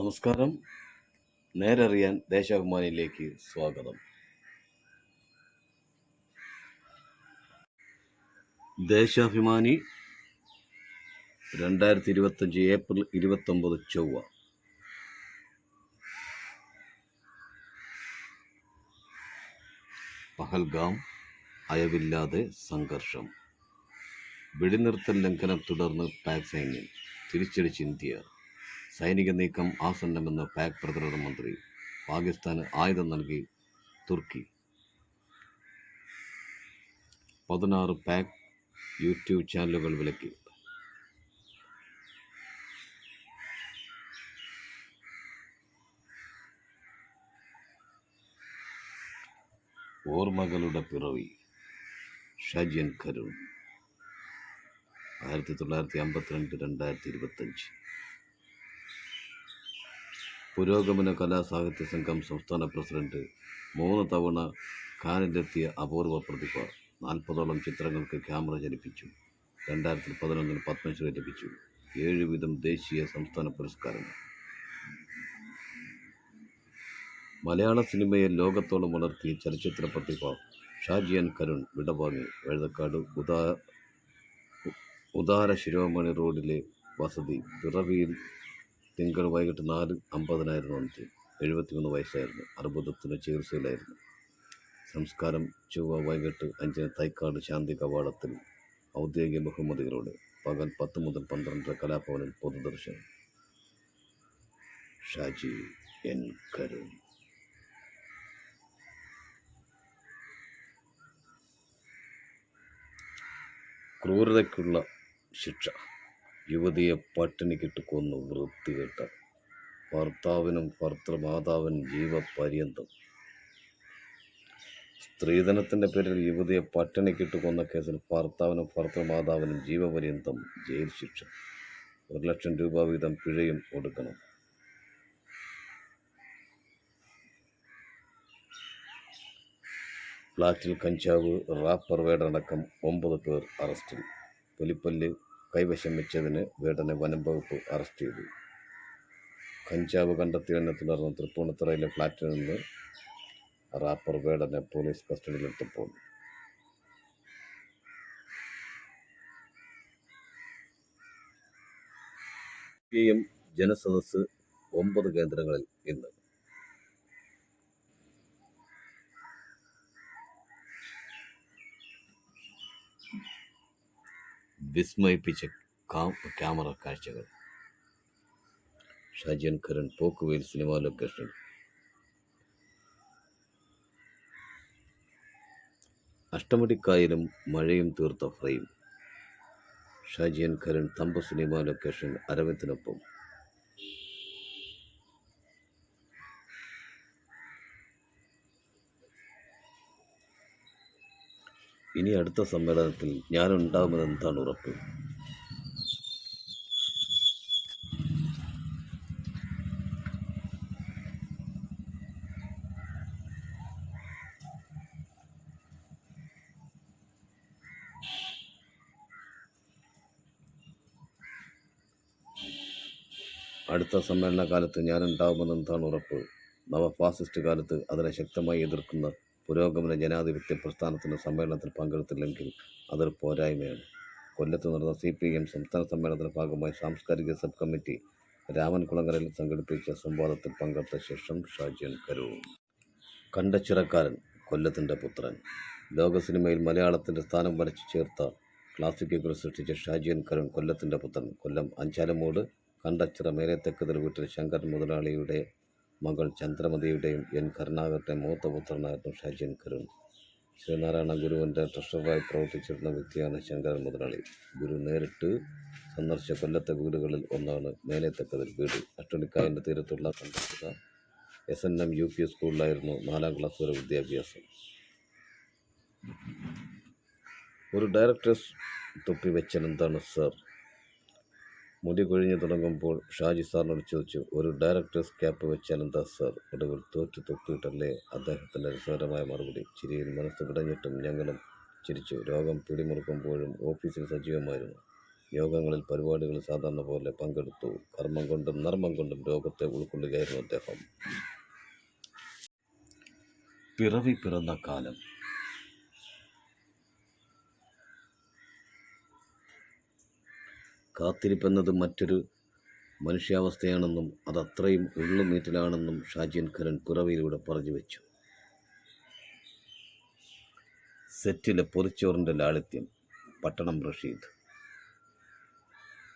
നമസ്കാരം. നേരറിയാൻ ദേശാഭിമാനിയിലേക്ക് സ്വാഗതം. ദേശാഭിമാനി രണ്ടായിരത്തി ഇരുപത്തഞ്ച് ഏപ്രിൽ ഇരുപത്തൊമ്പത് ചൊവ്വ. പഹൽഗാം അയവില്ലാതെ സംഘർഷം. വെടിനിർത്തൽ ലംഘനം തുടർന്ന് പാക് സൈന്യം തിരിച്ചടിച്ച് ഇന്ത്യ. സൈനിക നീക്കം ആസന്നമെന്ന് പാക് പ്രതിരോധ മന്ത്രി പാകിസ്ഥാന് ആയുധം നൽകി തുർക്കി. പതിനാറ് പാക് യൂട്യൂബ് ചാനലുകൾ വിലക്കി. ഓർമ്മകളുടെ പിറവി ഷജിയൻ കരുൺ ആയിരത്തി തൊള്ളായിരത്തി അമ്പത്തിരണ്ട് രണ്ടായിരത്തി ഇരുപത്തഞ്ച് പുരോഗമന കലാസാഹിത്യ സംഘം സംസ്ഥാന പ്രസിഡന്റ് മൂന്ന് തവണ കാനിലെത്തിയ അപൂർവ പ്രതിഭ. നാൽപ്പതോളം ചിത്രങ്ങൾക്ക് ക്യാമറ ചലിപ്പിച്ചു രണ്ടായിരത്തി പതിനൊന്നിന് പത്മശ്രീ ലഭിച്ചു. ഏഴ് വിധം ദേശീയ സംസ്ഥാന പുരസ്കാരങ്ങൾ മലയാള സിനിമയെ ലോകത്തോളം വളർത്തിയ ചലച്ചിത്ര പ്രതിഭ ഷാജിയൻ കരുൺ വിടവാങ്ങി. വഴുതക്കാട് ഉദാ ഉദാര ശിരോമണി റോഡിലെ വസതി പിറവിയിൽ തിങ്കൾ വൈകിട്ട് നാല് അമ്പതിനായിരുന്നു അന്ത്യം. എഴുപത്തിമൂന്ന് വയസ്സായിരുന്നു. അർബുദത്തിന് ചികിത്സയിലായിരുന്നു. സംസ്കാരം ചൊവ്വ വൈകിട്ട് അഞ്ചിന് തൈക്കാട് ശാന്തി കവാടത്തിൽ ഔദ്യോഗിക ബഹുമതികളോടെ പകൽ പത്ത് മുതൽ പന്ത്രണ്ടര കലാഭവനിൽ പൊതുദർശനം. ഷാജി എൻ കരുൺ. ക്രൂരതയ്ക്കുള്ള ശിക്ഷ. യുവതിയെ പട്ടിണിക്കിട്ട് കൊന്നു വൃത്തികെട്ട ഭർത്താവിനും ഭർത്തൃമാതാവിനും ജീവപര്യന്തം. സ്ത്രീധനത്തിന്റെ പേരിൽ യുവതിയെ പട്ടിണിക്കിട്ട് കൊന്ന കേസിൽ ഭർത്താവിനും ഭർത്തൃമാതാവിനും ജീവപര്യന്തം ജയിൽ ശിക്ഷ. ഒരു ലക്ഷം രൂപ വീതം പിഴയും കൊടുക്കണം ഫ്ളാറ്റിൽ കഞ്ചാവ് റാപ്പർ വേടടക്കം ഒമ്പത് പേർ അറസ്റ്റിൽ. പുലിപ്പല്ല് കൈവശം വെച്ചതിന് വേടനെ വനം വകുപ്പ് അറസ്റ്റ് ചെയ്തു. കഞ്ചാവ് കണ്ടെത്തിയതിനെ തുടർന്ന് തൃപ്പൂണിത്തുറയിലെ ഫ്ളാറ്റിൽ നിന്ന് റാപ്പർ വേടനെ പോലീസ് കസ്റ്റഡിയിലെടുത്തപ്പോൾ. പി എം ജനസദസ് ഒമ്പത് കേന്ദ്രങ്ങളിൽ ഇന്ന്. വിസ്മയിപ്പിച്ച ക്യാമറ കാഴ്ചകൾ. Shaji N Karun Pokkuveyil cinema location. അഷ്ടമടിക്കായലും മഴയും തീർത്ത frame. Shaji N Karun Thampu cinema location അരവിന്ദിനൊപ്പം. ഇനി അടുത്ത സമ്മേളനത്തിൽ ഞാനുണ്ടാകുമെന്നെന്താണ് ഉറപ്പ്? അടുത്ത സമ്മേളന കാലത്ത് ഞാനുണ്ടാകുമെന്നെന്താണ് ഉറപ്പ്? നവ ഫാസിസ്റ്റ് കാലത്ത് അതിനെ ശക്തമായി എതിർക്കുന്ന പുരോഗമന ജനാധിപത്യ പ്രസ്ഥാനത്തിന് സമ്മേളനത്തിൽ പങ്കെടുത്തില്ലെങ്കിൽ അതൊരു പോരായ്മയാണ്. കൊല്ലത്ത് നടന്ന സി പി എം സംസ്ഥാന സമ്മേളനത്തിന്റെ ഭാഗമായി സാംസ്കാരിക സബ് കമ്മിറ്റി രാമൻകുളങ്ങരയിൽ സംഘടിപ്പിച്ച സംവാദത്തിൽ പങ്കെടുത്ത ശേഷം ഷാജിയൻ കരൂർ. കണ്ടച്ചിറക്കാരൻ കൊല്ലത്തിന്റെ പുത്രൻ. ലോക സിനിമയിൽ മലയാളത്തിന്റെ സ്ഥാനം വരച്ചു ചേർത്ത ക്ലാസിക്കുകൾ സൃഷ്ടിച്ച ഷാജിയൻ കരുൺ കൊല്ലത്തിന്റെ പുത്രൻ. കൊല്ലം അഞ്ചാലമൂട് കണ്ടച്ചിറ മേലെ തെക്കതിൽ വീട്ടിൽ ശങ്കർ മുതലാളിയുടെ മകൾ ചന്ദ്രമതിയുടെയും എൻ കരുണാകരന്റെ മൂത്ത പുത്രനായിരുന്നു ഷാജിൻ കരുൺ. ശ്രീനാരായണ ഗുരുവിന്റെ ട്രഷററായി പ്രവർത്തിച്ചിരുന്ന വ്യക്തിയാണ് ശങ്കരൻ മുതലാളി. ഗുരു നേരിട്ട് സന്ദർശിച്ച കൊല്ലത്തെ വീടുകളിൽ ഒന്നാണ് മേലേത്തക്കതിൽ വീട്. അഷ്ടണിക്കായന്റെ തീരത്തുള്ള കണ്ടെത്തുക S N M U P സ്കൂളിലായിരുന്നു നാലാം ക്ലാസ് വരെ വിദ്യാഭ്യാസം. ഒരു ഡയറക്ടേഴ്സ് തൊപ്പി വെച്ചനെന്താണ് സാർ മുടി കൊഴിഞ്ഞു തുടങ്ങുമ്പോൾ ഷാജി സാറിനോട് ചോദിച്ചു ഒരു ഡയറക്ടേഴ്സ് ക്യാപ്പ് വെച്ചാൽ എന്താ സാർ? ഒടുവിൽ തോറ്റു തൊക്കിയിട്ടല്ലേ അദ്ദേഹത്തിന്റെ രസകരമായ മറുപടി? ചിരിയിൽ മനസ്സ് പിടഞ്ഞിട്ടും ഞങ്ങളും ചിരിച്ചു. രോഗം പിടിമുറുക്കുമ്പോഴും ഓഫീസിൽ സജീവമായിരുന്നു. യോഗങ്ങളിൽ പരിപാടികൾ സാധാരണ പോലെ പങ്കെടുത്തു. കർമ്മം കൊണ്ടും നർമ്മം കൊണ്ടും രോഗത്തെ ഉൾക്കൊള്ളുകയായിരുന്നു അദ്ദേഹം. പിറവി പിറന്ന കാലം. കാത്തിരിപ്പെന്നത് മറ്റൊരു മനുഷ്യാവസ്ഥയാണെന്നും അത് അത്രയും ഉള്ളുമീറ്റലാണെന്നും ഷാജിയൻ ഖരൻ പിറവിയിലൂടെ പറഞ്ഞു വെച്ചു. സെറ്റിലെ പൊതിച്ചോറിന്റെ ലാളിത്യം പട്ടണം റഷീദ്.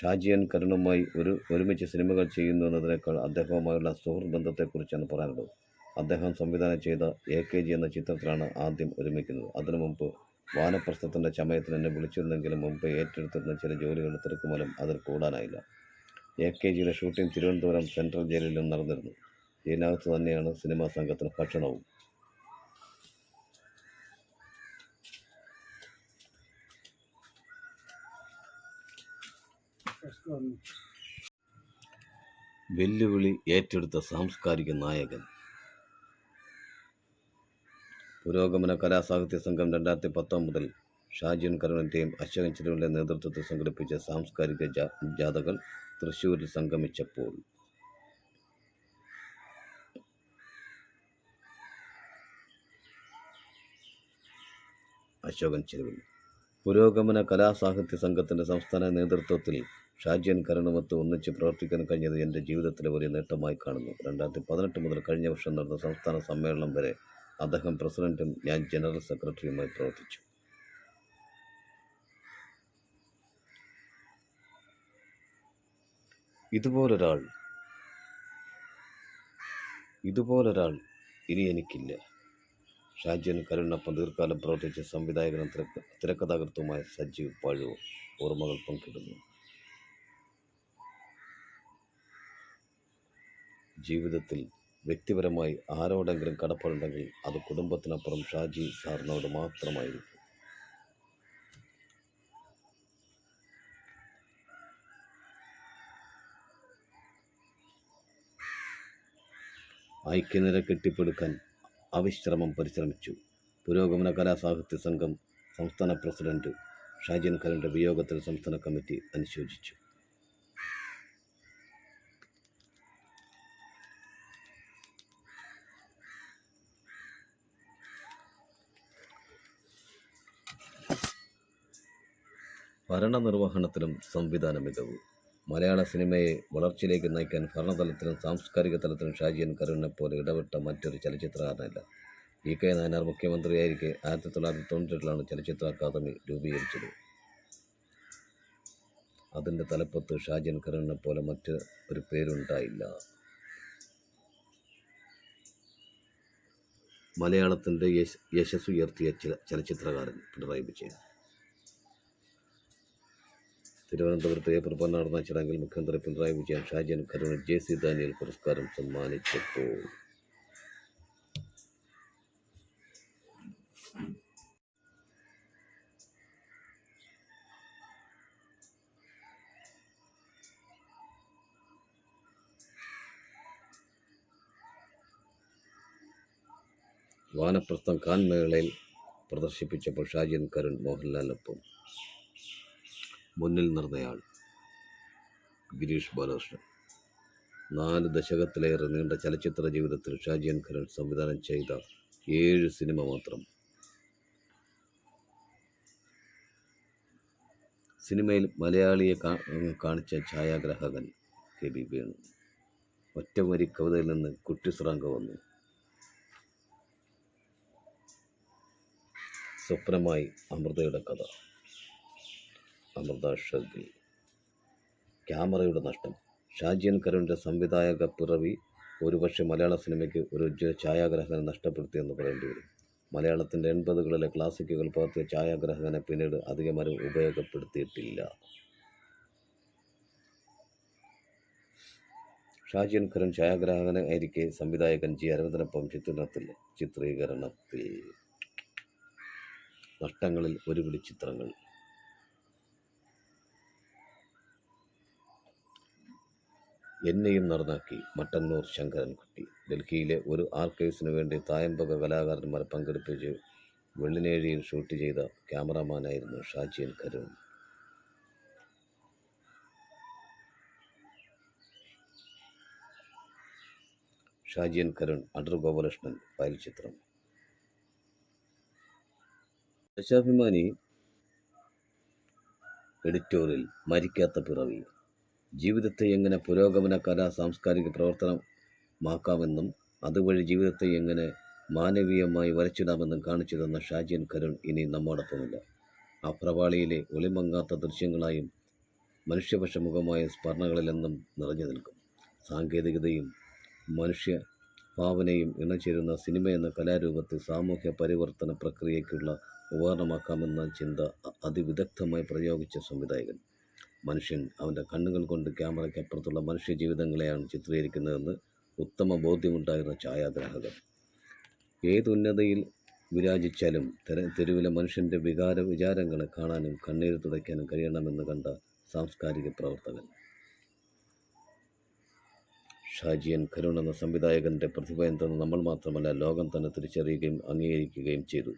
ഷാജിയൻ കരുണുമായി ഒരു ഒരുമിച്ച് സിനിമകൾ ചെയ്യുന്നു എന്നതിനേക്കാൾ അദ്ദേഹവുമായുള്ള സുഹൃത്ത് ബന്ധത്തെക്കുറിച്ചാണ് പറയാനുള്ളത്. അദ്ദേഹം സംവിധാനം ചെയ്ത എ കെ ജി എന്ന ചിത്രത്തിലാണ് ആദ്യം ഒരുമിക്കുന്നത്. അതിനു മുമ്പ് വാനപ്രസ്ഥത്തിന്റെ ചമയത്തിന് എന്നെ വിളിച്ചിരുന്നെങ്കിലും മുമ്പ് ഏറ്റെടുത്തിരുന്ന ചില ജോലികളുടെ തിരക്കുമൂലം അതിൽ കൂടാനായില്ല. എ. കെ. ജിയുടെ ഷൂട്ടിംഗ് തിരുവനന്തപുരം സെൻട്രൽ ജയിലിലും നടന്നിരുന്നു. ഇതിനകത്ത് തന്നെയാണ് സിനിമാ സംഘത്തിന് ഭക്ഷണവും. വെല്ലുവിളി ഏറ്റെടുത്ത സാംസ്കാരിക നായകൻ. പുരോഗമന കലാസാഹിത്യ സംഘം രണ്ടായിരത്തി പത്തൊമ്പതിൽ ഷാജിയൻ കരുണന്റെയും അശോകൻ ചെരുവിന്റെ നേതൃത്വത്തിൽ സംഘടിപ്പിച്ച സാംസ്കാരിക ജാഥകൾ തൃശ്ശൂരിൽ സംഗമിച്ചപ്പോൾ. അശോകൻ ചെരുവിൽ പുരോഗമന കലാസാഹിത്യ സംഘത്തിന്റെ സംസ്ഥാന നേതൃത്വത്തിൽ ഷാജിയൻ കരുണമത്ത് ഒന്നിച്ച് പ്രവർത്തിക്കാൻ കഴിഞ്ഞത് എന്റെ ജീവിതത്തിലെ വലിയ നേട്ടമായി കാണുന്നു. രണ്ടായിരത്തി പതിനെട്ട് മുതൽ കഴിഞ്ഞ വർഷം നടന്ന സംസ്ഥാന സമ്മേളനം വരെ അദ്ദേഹം പ്രസിഡന്റും ഞാൻ ജനറൽ സെക്രട്ടറിയുമായി പ്രവർത്തിച്ചു. ഇതുപോലൊരാൾ ഇതുപോലൊരാൾ ഇനി എനിക്കില്ല. ഷാജിയൻ കരുണൊപ്പം ദീർഘകാലം പ്രവർത്തിച്ച സംവിധായകനും തിരക്ക തിരക്കഥാകൃത്തുമായ സജീവ് പഴു ഓർമ്മകൾ പങ്കിടുന്നു. ജീവിതത്തിൽ വ്യക്തിപരമായി ആരോടെങ്കിലും കടപ്പാടുണ്ടെങ്കിൽ അത് കുടുംബത്തിനപ്പുറം ഷാജി സാറിനോട് മാത്രമായിരിക്കും. ഐക്യനിര കെട്ടിപ്പടുക്കാൻ അവിശ്രമം പരിശ്രമിച്ചു. പുരോഗമന കലാസാഹിത്യ സംഘം സംസ്ഥാന പ്രസിഡന്റ് ഷാജിൻ ഖലന്റെ വിയോഗത്തിൽ സംസ്ഥാന കമ്മിറ്റി അനുശോചിച്ചു. ഭരണനിർവഹണത്തിലും സംവിധാന മികവ് മലയാള സിനിമയെ വളർച്ചയിലേക്ക് നയിക്കാൻ ഭരണതലത്തിലും സാംസ്കാരിക തലത്തിലും ഷാജിയൻ കരുണിനെ പോലെ ഇടപെട്ട മറ്റൊരു ചലച്ചിത്രകാരനല്ല. E K. നായനാർ മുഖ്യമന്ത്രിയായിരിക്കെ ആയിരത്തി തൊള്ളായിരത്തി തൊണ്ണൂറ്റെട്ടിലാണ് ചലച്ചിത്ര അക്കാദമി രൂപീകരിച്ചത്. അതിന്റെ തലപ്പത്ത് ഷാജിയൻ കരുണിനെ പോലെ മറ്റ് ഒരു പേരുണ്ടായില്ല. മലയാളത്തിന്റെ യശസ് യശസ്സുയർത്തിയ ചില ചലച്ചിത്രകാരൻ പിണറായി വിജയൻ. തിരുവനന്തപുരത്ത് ഏപ്രിൽ പതിനാറ് നടന്ന ചടങ്ങിൽ മുഖ്യമന്ത്രി പിണറായി വിജയൻ ഷാജൻ കരുണ് ജെ സി ദാനിയൽ പുരസ്കാരം സമ്മാനിച്ചപ്പോൾ വാനപ്രസ്ഥം കാൻമേളയിൽ പ്രദർശിപ്പിച്ചപ്പോൾ ഷാജിൻ കരുൺ മോഹൻലാലിനൊപ്പം. മുന്നിൽ നിർന്നയാൾ. ഗിരീഷ് ബാലകൃഷ്ണൻ. നാല് ദശകത്തിലേറെ നീണ്ട ചലച്ചിത്ര ജീവിതത്തിൽ ഷാജിയൻ ഖരൻ സംവിധാനം ചെയ്ത ഏഴ് സിനിമ മാത്രം. സിനിമയിൽ മലയാളിയെ കാണിച്ച ഛായാഗ്രാഹകൻ കെ ബി വേണു. ഒറ്റവരി കവിതയിൽ നിന്ന് കുട്ടിസ്രാങ്ക വന്നു. സ്വപ്നമായി അമൃതയുടെ കഥ. അമൃത ഷഗിൽ ക്യാമറയുടെ നഷ്ടം. ഷാജിയൻ കരുണിന്റെ സംവിധായക പിറവി ഒരുപക്ഷെ മലയാള സിനിമയ്ക്ക് ഒരു ഉജ്ജ്വല ഛായാഗ്രഹകനെ നഷ്ടപ്പെടുത്തിയെന്ന് പറയേണ്ടി വരും. മലയാളത്തിന്റെ എൺപതുകളിലെ ക്ലാസിക്കുകൾ പകർത്തിയ ഛായാഗ്രഹകനെ പിന്നീട് അധികമാരും ഉപയോഗപ്പെടുത്തിയിട്ടില്ല. ഷാജിയൻ ഖരൻ ഛായാഗ്രാഹകനായിരിക്കെ സംവിധായകൻ ജി. അരവിന്ദനൊപ്പം ചിത്രീകരണത്തിൽ ചിത്രീകരണത്തിൽ. നഷ്ടങ്ങളിൽ ഒരുപിടി ചിത്രങ്ങൾ. എന്നെയും നടനാക്കി മട്ടന്നൂർ ശങ്കരൻകുട്ടി. ഡൽഹിയിലെ ഒരു ആർക്കൈവ്സിനു വേണ്ടി തായമ്പക കലാകാരന്മാരെ പങ്കെടുപ്പിച്ച് വെള്ളിനേഴിയിൽ ഷൂട്ട് ചെയ്ത ക്യാമറാമാനായിരുന്നു ഷാജിയൻ കരുൺ. ഷാജിയൻ കരുൺ അടർ ഗോപാലകൃഷ്ണൻ ഫയൽ ചിത്രം ദശാഭിമാനി എഡിറ്റോറിൽ മരിക്കാത്ത പിറവി. ജീവിതത്തെ എങ്ങനെ പുരോഗമന കലാ സാംസ്കാരിക പ്രവർത്തനമാക്കാമെന്നും അതുവഴി ജീവിതത്തെ എങ്ങനെ മാനവീയമായി വരച്ചിടാമെന്നും കാണിച്ചു തന്ന ഷാജിയൻ കരുൺ ഇനി നമ്മോടൊപ്പമില്ല. ആ പ്രവാളിയിലെ ഒളിമങ്ങാത്ത ദൃശ്യങ്ങളായും മനുഷ്യപക്ഷമുഖമായ സ്മരണകളിലെന്നും നിറഞ്ഞു നിൽക്കും. സാങ്കേതികതയും മനുഷ്യ ഭാവനയും ഇണചേരുന്ന സിനിമ എന്ന കലാരൂപത്തെ സാമൂഹ്യ പരിവർത്തന പ്രക്രിയയ്ക്കുള്ള ഉപകരണമാക്കാമെന്ന ചിന്ത അതിവിദഗ്ധമായി പ്രയോഗിച്ച സംവിധായകൻ. മനുഷ്യൻ അവന്റെ കണ്ണുകൾ കൊണ്ട് ക്യാമറയ്ക്കപ്പുറത്തുള്ള മനുഷ്യ ജീവിതങ്ങളെയാണ് ചിത്രീകരിക്കുന്നതെന്ന് ഉത്തമ ബോധ്യമുണ്ടായിരുന്ന ഛായാഗ്രാഹകർ ഏതുന്നതയിൽ വിരാജിച്ചാലും തെര തെരുവിലെ മനുഷ്യന്റെ വികാര വിചാരങ്ങളെ കാണാനും കണ്ണീര് തുടയ്ക്കാനും കഴിയണമെന്ന് കണ്ട സാംസ്കാരിക പ്രവർത്തകൻ. ഷാജിയൻ കരുൺ എന്ന സംവിധായകന്റെ പ്രതിഭ നമ്മൾ മാത്രമല്ല ലോകം തന്നെ തിരിച്ചറിയുകയും അംഗീകരിക്കുകയും ചെയ്തു.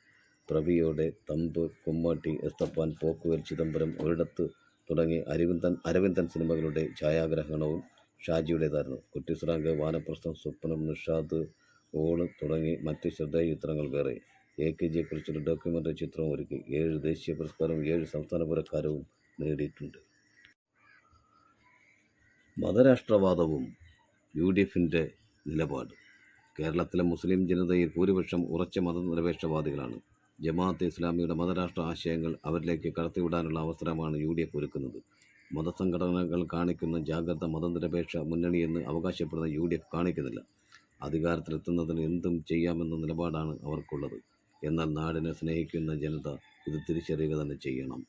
പ്രവിയോടെ തമ്പ് കുമ്മാട്ടി എസ്തപ്പാൻ പോക്കുവേൽ ചിദംബരം ഒരിടത്ത് തുടങ്ങി അരവിന്ദൻ അരവിന്ദൻ സിനിമകളുടെ ഛായാഗ്രഹണവും ഷാജിയുടേതായിരുന്നു. കുട്ടിസ്രാങ്ക് വാനപ്രസ്ഥം സ്വപ്നം നിഷാദ് ഓൾ തുടങ്ങി മറ്റ് ശ്രദ്ധേയ ചിത്രങ്ങൾ വേറെ. എ കെ ജിയെക്കുറിച്ചൊരു ഡോക്യുമെന്ററി ചിത്രവും ഒരുക്കി. ഏഴ് ദേശീയ പുരസ്കാരവും ഏഴ് സംസ്ഥാന പുരസ്കാരവും നേടിയിട്ടുണ്ട്. മതരാഷ്ട്രവാദവും യു ഡി എഫിന്റെ നിലപാട്. കേരളത്തിലെ മുസ്ലിം ജനതയിൽ ഭൂരിപക്ഷം ഉറച്ച മതനിരപേക്ഷവാദികളാണ്. ജമാഅത്ത് ഇസ്ലാമിയുടെ മതരാഷ്ട്ര ആശയങ്ങൾ അവരിലേക്ക് കടത്തിവിടാനുള്ള അവസരമാണ് യു ഡി എഫ് ഒരുക്കുന്നത്. മതസംഘടനകൾ കാണിക്കുന്ന ജാഗ്രത മതനിരപേക്ഷ മുന്നണിയെന്ന് അവകാശപ്പെടുന്ന യു ഡി എഫ് കാണിക്കുന്നില്ല. അധികാരത്തിലെത്തുന്നതിന് എന്തും ചെയ്യാമെന്ന നിലപാടാണ് അവർക്കുള്ളത്. എന്നാൽ നാടിനെ സ്നേഹിക്കുന്ന ജനത ഇത് തിരിച്ചറിയുക തന്നെ ചെയ്യണം.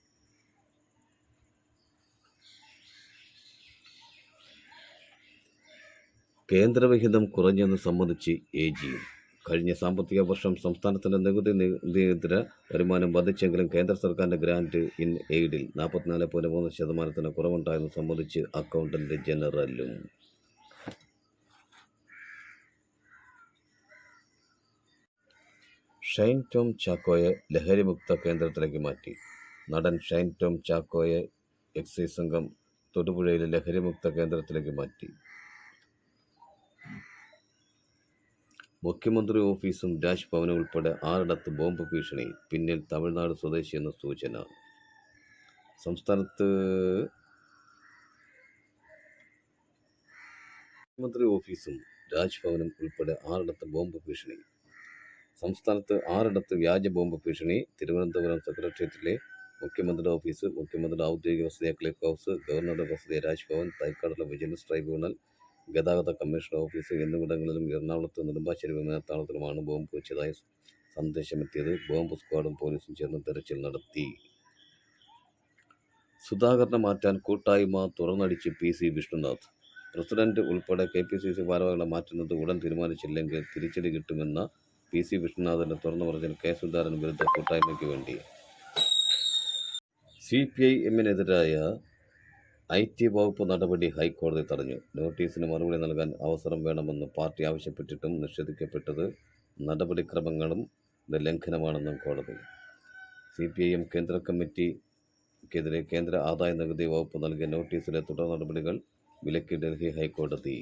കേന്ദ്രവിഹിതം കുറഞ്ഞെന്ന് സംബന്ധിച്ച് എ ജി കഴിഞ്ഞ സാമ്പത്തിക വർഷം സംസ്ഥാനത്തിന്റെ നികുതി നിയന്ത്രിത വരുമാനം വർദ്ധിച്ചെങ്കിലും കേന്ദ്ര സർക്കാരിന്റെ ഗ്രാന്റ് ഇൻ എയ്ഡിൽ നാൽപ്പത്തിനാല് പോയിന്റ് മൂന്ന് ശതമാനത്തിന് കുറവുണ്ടായെന്ന് സംബന്ധിച്ച് അക്കൗണ്ടന്റ് ജനറലും. ഷൈൻ ടോം ചാക്കോയെ ലഹരിമുക്ത കേന്ദ്രത്തിലേക്ക് മാറ്റി. നടൻ ഷൈൻ ടോം ചാക്കോയെ എക്സൈസ് സംഘം തൊടുപുഴയിലെ ലഹരിമുക്ത കേന്ദ്രത്തിലേക്ക് മാറ്റി. മുഖ്യമന്ത്രി ഓഫീസും രാജ്ഭവനും ഉൾപ്പെടെ ആറിടത്ത് ബോംബ് ഭീഷണി പിന്നിൽ തമിഴ്നാട് സ്വദേശി എന്ന സൂചന. സംസ്ഥാനത്ത് മുഖ്യമന്ത്രി ഓഫീസും രാജ്ഭവനും ഉൾപ്പെടെ ആറിടത്ത് ബോംബ് ഭീഷണി. സംസ്ഥാനത്ത് ആറിടത്ത് വ്യാജ ബോംബ് ഭീഷണി. തിരുവനന്തപുരം സെക്രട്ടേറിയറ്റിലെ മുഖ്യമന്ത്രിയുടെ ഓഫീസ് മുഖ്യമന്ത്രിയുടെ ഔദ്യോഗിക വസതിയായ ക്ലിഫ് ഹൗസ് ഗവർണറുടെ വസതിയായ രാജ്ഭവൻ തൈക്കാടുള്ള വിജിലൻസ് ട്രൈബ്യൂണൽ ഗതാഗത കമ്മീഷണർ ഓഫീസ് എന്നിവിടങ്ങളിലും എറണാകുളത്ത് നെടുമ്പാശ്ശേരി വിമാനത്താവളത്തിലുമാണ് ബോംബ് വെച്ചതായി സന്ദേശമെത്തിയത്. ബോംബ് സ്ക്വാഡും പോലീസും ചേർന്ന് തെരച്ചിൽ നടത്തി. സുധാകരനെ മാറ്റാൻ കൂട്ടായ്മ തുറന്നടിച്ച് പി സി വിഷ്ണുനാഥ്. പ്രസിഡന്റ് ഉൾപ്പെടെ കെ പി സി സി ഭാരവാഹികളെ മാറ്റുന്നത് ഉടൻ തീരുമാനിച്ചില്ലെങ്കിൽ തിരിച്ചടി കിട്ടുമെന്ന പി സി വിഷ്ണുനാഥിന്റെ തുറന്നു പറഞ്ഞാൽ കെ സുധാകരൻ വിരുദ്ധ കൂട്ടായ്മയ്ക്ക് വേണ്ടി. സി പി ഐ എമ്മിനെതിരായ ഐ ടി വകുപ്പ് നടപടി ഹൈക്കോടതി തടഞ്ഞു. നോട്ടീസിന് മറുപടി നൽകാൻ അവസരം വേണമെന്ന് പാർട്ടി ആവശ്യപ്പെട്ടിട്ടും നിഷേധിക്കപ്പെട്ടത് നടപടിക്രമങ്ങളും ലംഘനമാണെന്നും കോടതി. സി പി ഐ എം കേന്ദ്ര കമ്മിറ്റിക്കെതിരെ കേന്ദ്ര ആദായ നികുതി വകുപ്പ് നൽകിയ നോട്ടീസിലെ തുടർ നടപടികൾ വിലക്കി ഡൽഹി ഹൈക്കോടതി.